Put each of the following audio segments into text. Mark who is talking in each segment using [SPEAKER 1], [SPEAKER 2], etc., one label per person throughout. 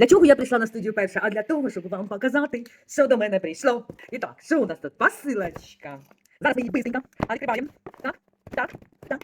[SPEAKER 1] Для чого я прийшла на студію перша? А для того, щоб вам показати, що до мене прийшло. І так, що у нас тут? Посилочка. Зараз ми її быстренько відкриваємо. Так, так, так.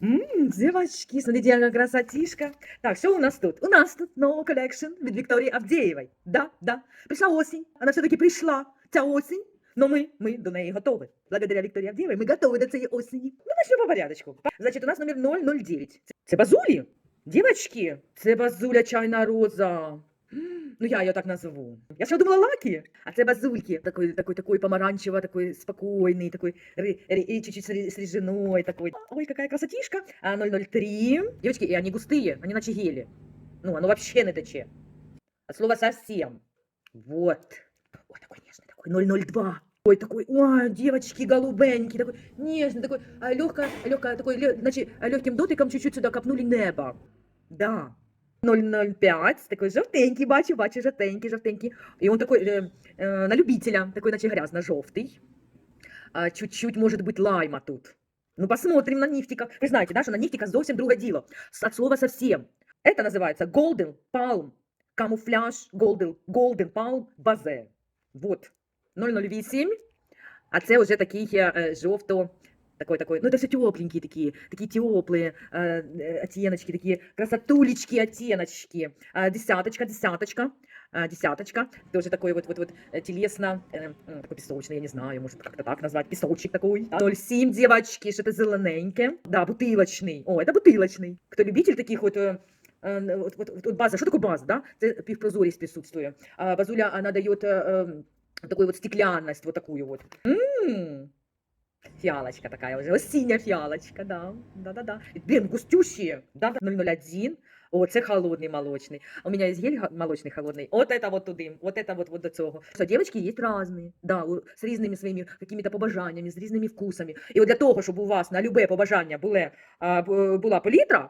[SPEAKER 1] Ммм, девочки, смотрите, яка красотишка. Так, що у нас тут? У нас тут новий колекшн від Вікторії Авдєєвої. Да, да. Прийшла осінь, вона все-таки прийшла, ця осінь. Но ми, ми до неї готові. Благодаря Вікторії Авдєєвій ми готові до цієї осені. Ну, начнемо по порядочку. Значить, у нас номер 009. Це, це базулі? Дівочки, це базуля чайна роза. М, Ну, я її так назову. Я ще думала лаки, а це базульки. Такой, такой, такой помаранчево, такой спокойный, такой ри- ри- и чуть-чуть с ри- с режиной такой. Ой, какая красотишка. А 003. Девочки, и они густые, они наче гели. Ну, оно вообще не тече. От слова совсем. Вот. Ой, такой нежный, такой 002. Ой, такой, ой, девочки, голубенький, такой нежный, такой, а, легко, легко, такой, лё- значит, легким дотиком чуть-чуть сюда копнули небо. Да. 005, такой жовтенький, бачу, бачу, жовтенький, жовтенький. І він такой, е, е, на любителя, такой, наче грязно-жовтий. А, чуть-чуть, может быть, лайма тут. Ну, посмотрим на нефтика. Вы знаете, да, что на нефтика зовсім друге діло. С- От слова совсем. Это называется Golden Palm. Камуфляж Golden, Golden Palm Базе. Вот. 008. А це вже такий е, жовто. Такой, такой, ну это все тепленькие такие, такие теплые э, э, оттеночки, такие красотулечки, оттеночки. А, десяточка, десяточка, а, десяточка. Тоже такой вот, вот, вот э, телесно, э, м, такой песочный, я не знаю, может как-то так назвать, песочек такой. 0,7, девочки, что-то зелененькое. Да, бутылочный. О, это бутылочный. Кто любитель таких вот э, э, вот, вот, вот база, что такое база, да? Це півпрозорість присутствує. А базуля, она дает э, э, такую вот стеклянность, вот такую вот. М, Фиалочка такая уже, осіння фіалочка, да, да, да, да. И, Блин, густющие, да, 001. О, це холодний молочний. У меня есть гель га- молочный холодный. Вот это вот туди, вот это вот, вот до цього. Що девочки є разные, да, у- з різними своїми какими-то побажаннями, з різними вкусами. І от для того, щоб у вас на любе побажання були, а, бу- була палітра,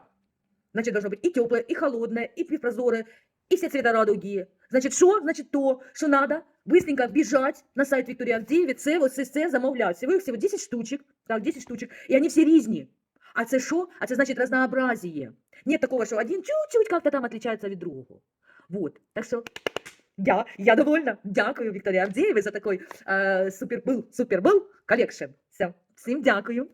[SPEAKER 1] значить, должно бути і тепле, і холодне, і півпрозоре, і всі цвіта радуги. Значить, що? Значить, то, що надо быстренько бежать на сайт Вікторії Авдієві, це, оце, це замовляти. Всього, всього 10 штучек, так, 10 штучек, і вони всі різні. А це що? А це значить разнообразие. Нет такого, що один чуть-чуть как-то там отличается від другого. Вот. Так що я, я довольна. Дякую Вікторії Авдієві за такий е, супер был, супер был колекшн. Все. Всім дякую.